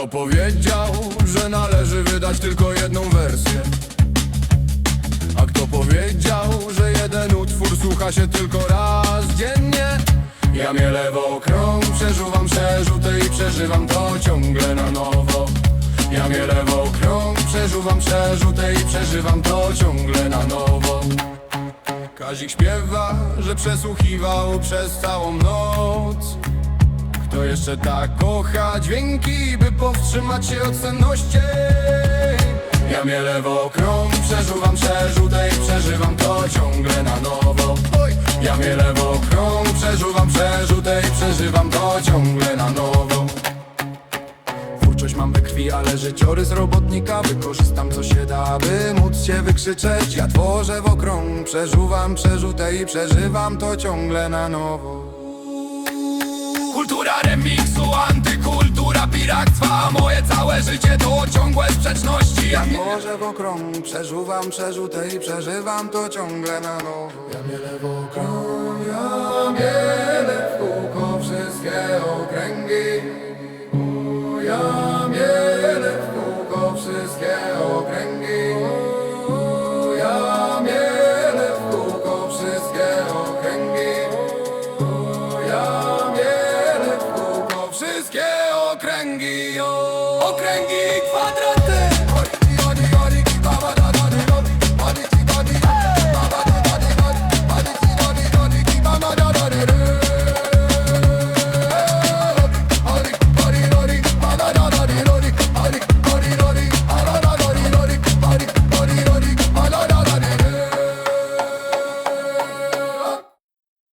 powiedział, że należy wydać tylko jedną wersję? A kto powiedział, że jeden utwór słucha się tylko raz dziennie? Ja mnie lewo krąg, przeżuwam przerzutę i przeżywam to ciągle na nowo Ja mnie lewo krąg, przeżuwam przerzutę i przeżywam to ciągle na nowo Kazik śpiewa, że przesłuchiwał przez całą noc Kto jeszcze tak kocha dźwięki, by powstrzymać się od senności? Ja mnie lewo krąg, przeżuwam przerzutę i przeżywam to ciągle na nowo! Ja mnie lewo krąg, przeżuwam przerzutę i przeżywam to ciągle na nowo. Twórczość mam we krwi, ale życiorys robotnika. Wykorzystam co się da, by móc się wykrzyczeć. Ja tworzę w okrąg, przeżuwam przerzutę i przeżywam to ciągle na nowo Kultura remiksu, antykultura piractwa A moje całe życie to ciągłe sprzeczności. Jak może w okrągu przeżuwam przerzutę i przeżywam to ciągle na nowo. Ja miele w okrągu, ja miele w kółko wszystkie okręgi. Oh, o,